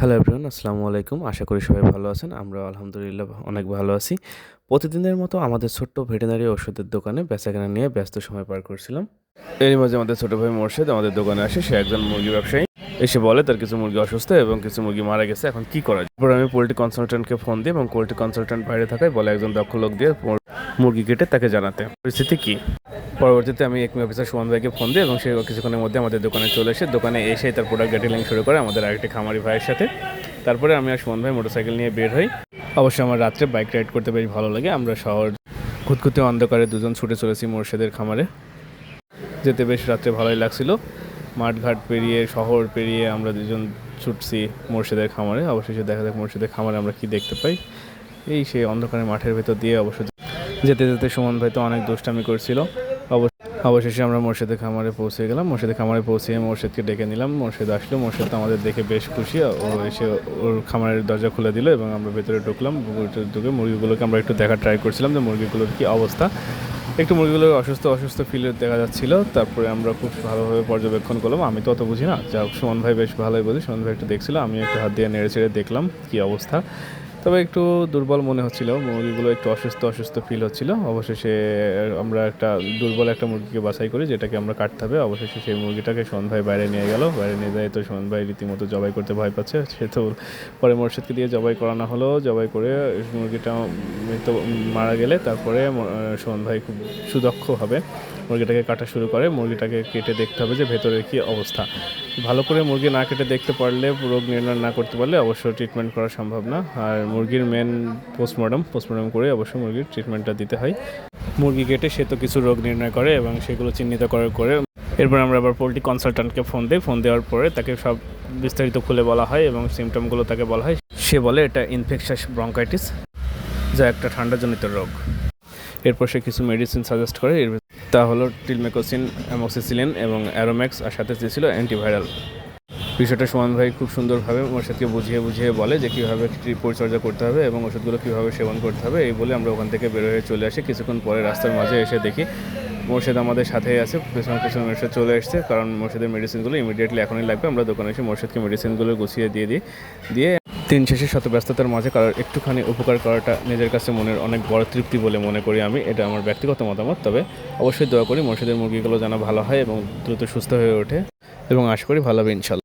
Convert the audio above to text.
Hello everyone আসসালামু আলাইকুম। আশা করি সবাই ভালো আছেন। আমরা আলহামদুলিল্লাহ অনেক ভালো আছি। প্রতিদিনের মতো আমাদের ছোট্ট ভেটেনারি ওষুধের দোকানে বেচাকেনা নিয়ে ব্যস্ত সময় পার করছিলাম। এরই মাঝে আমাদের ছোট ভাই মোর্শেদ আমাদের দোকানে আসে। সে একজন মুরগি ব্যবসায়ী। এসে বলে, তার কিছু মুরগি অসুস্থ এবং কিছু মুরগি মারা গেছে, এখন কি করা যায়? আমি পোল্ট্রি কনসালটেন্টকে ফোন দিই এবং পোলট্রি কনসালটেন্ট বাইরে থাকায় বলে একজন দক্ষ লোক দিয়ে মুরগি কেটে তাকে জানাতে। পরিস্থিতি কি? পরবর্তীতে আমি একমি অফিসার সুমন ভাইকে ফোন দিই এবং সে কিছুক্ষণের মধ্যে আমাদের দোকানে চলে এসে দোকানে এসে তার প্রোডাক্ট ডিটেলিং শুরু করে আমাদের আরেকটি খামারি ভাইয়ের সাথে। তারপরে আমি আর সুমন ভাই মোটরসাইকেল নিয়ে বের হই। অবশ্যই আমার রাত্রে বাইক রাইড করতে বেশ ভালো লাগে। আমরা শহর খুঁতখুঁতে অন্ধকারে দুজন ছুটে চলেছি মোর্শেদের খামারে। যেতে বেশ রাত্রে ভালোই লাগছিল। মাঠঘাট পেরিয়ে, শহর পেরিয়ে আমরা দুজন ছুটছি মোর্শেদের খামারে। অবশেষে দেখা যাক মোর্শেদের খামারে আমরা কি দেখতে পাই। এই সেই অন্ধকারের মাঠের ভেতর দিয়ে অবশ্য যেতে যেতে সুমন ভাই তো অনেক দুষ্টামি করছিল। অবশেষে আমরা মোর্শেদের খামারে পৌঁছে গেলাম। মোর্শেদের খামারে পৌঁছে মোর্শেদকে ডেকে নিলাম। মোর্শেদ আসলো। মোর্শেদ আমাদের দেখে বেশ খুশি। ও এসে ওর খামারের দরজা খুলে দিল এবং আমরা ভেতরে ঢুকলাম। ঢুকে মুরগিগুলোকে আমরা একটু দেখার ট্রাই করছিলাম যে মুরগিগুলোর কী অবস্থা। একটু মুরগিগুলোর অসুস্থ অসুস্থ ফিল দেখা যাচ্ছিল। তারপরে আমরা খুব ভালোভাবে পর্যবেক্ষণ করলাম। আমি তো অত বুঝি না। যা সুমন ভাই বেশ ভালোই বুঝি সুমন ভাই একটু দেখছিল। আমি একটু হাত দিয়ে নেড়ে ছেড়ে দেখলাম কী অবস্থা। তবে একটু দুর্বল মনে হচ্ছিল। মুরগিগুলো একটু অসুস্থ অসুস্থ ফিল হচ্ছিল। অবশেষে আমরা একটা দুর্বল একটা মুরগিকে বাছাই করি যেটাকে আমরা কাটতে হবে, অবশেষে সেই মুরগিটাকে ভাই বাইরে নিয়ে গেল। বাইরে নিয়ে যায় তো ভাই রীতিমতো জবাই করতে ভয় পাচ্ছে। সে তো পরে মোর্শেদকে দিয়ে জবাই করানো হলো। জবাই করে মুরগিটা মৃত মারা গেলে তারপরে ভাই খুব সুদক্ষ হবে। মুরগিটাকে কাটা শুরু করে, মুরগিটাকে কেটে দেখতে হবে যে ভেতরের কী অবস্থা। ভালো করে মুরগি না কেটে দেখতে পারলে, রোগ নির্ণয় না করতে পারলে অবশ্যই ট্রিটমেন্ট করা সম্ভব না। আর মুরগির মেন পোস্টমর্টম পোস্টমর্টম করে অবশ্যই মুরগির ট্রিটমেন্টটা দিতে হয়। মুরগি কেটে সে তো কিছু রোগ নির্ণয় করে এবং সেগুলো চিহ্নিত করার করে এরপর আমরা আবার পোলট্রি কনসালট্যান্টকে ফোন দিই। ফোন দেওয়ার পরে তাকে সব বিস্তারিত খুলে বলা হয় এবং সিমটমগুলো তাকে বলা হয়। সে বলে, এটা ইনফেকশাস ব্রঙ্কাইটিস যা একটা ঠান্ডাজনিত রোগ। এরপর সে কিছু মেডিসিন সাজেস্ট করে, এর তা হলো টিলমেকোসিন, অ্যামোক্সিসিলিন এবং অ্যারোম্যাক্স আর সাথে ছিল অ্যান্টিভাইরাল। বিষয়টা সুমন ভাই খুব সুন্দরভাবে মোর্শেদকে বুঝিয়ে বুঝিয়ে বলে যে কীভাবে পরিচর্যা করতে হবে এবং ওষুধগুলো কীভাবে সেবন করতে হবে এই বলে আমরা ওখান থেকে বের হয়ে চলে আসি। কিছুক্ষণ পরে রাস্তার মাঝে এসে দেখি মোর্শেদ আমাদের সাথেই আছে, পেছনে পেছনে মোর্শেদ চলে এসছে কারণ মোর্শেদের মেডিসিনগুলো ইমিডিয়েটলি এখনই লাগবে। আমরা দোকানে এসে মোর্শেদকে মেডিসিনগুলো গুছিয়ে দিয়ে দিই, দিয়ে দিন শেষে শত ব্যস্ততার মাঝে কারোর একটুখানি উপকার করাটা নিজের কাছে মনের অনেক বড় তৃপ্তি বলে মনে করি আমি। এটা আমার ব্যক্তিগত মতামত। তবে অবশ্যই দোয়া করি মসজিদের মুরগিগুলো যেন ভালো হয় এবং দ্রুত সুস্থ হয়ে ওঠে। এবং আশা করি ভালো হবে ইনশাল্লাহ।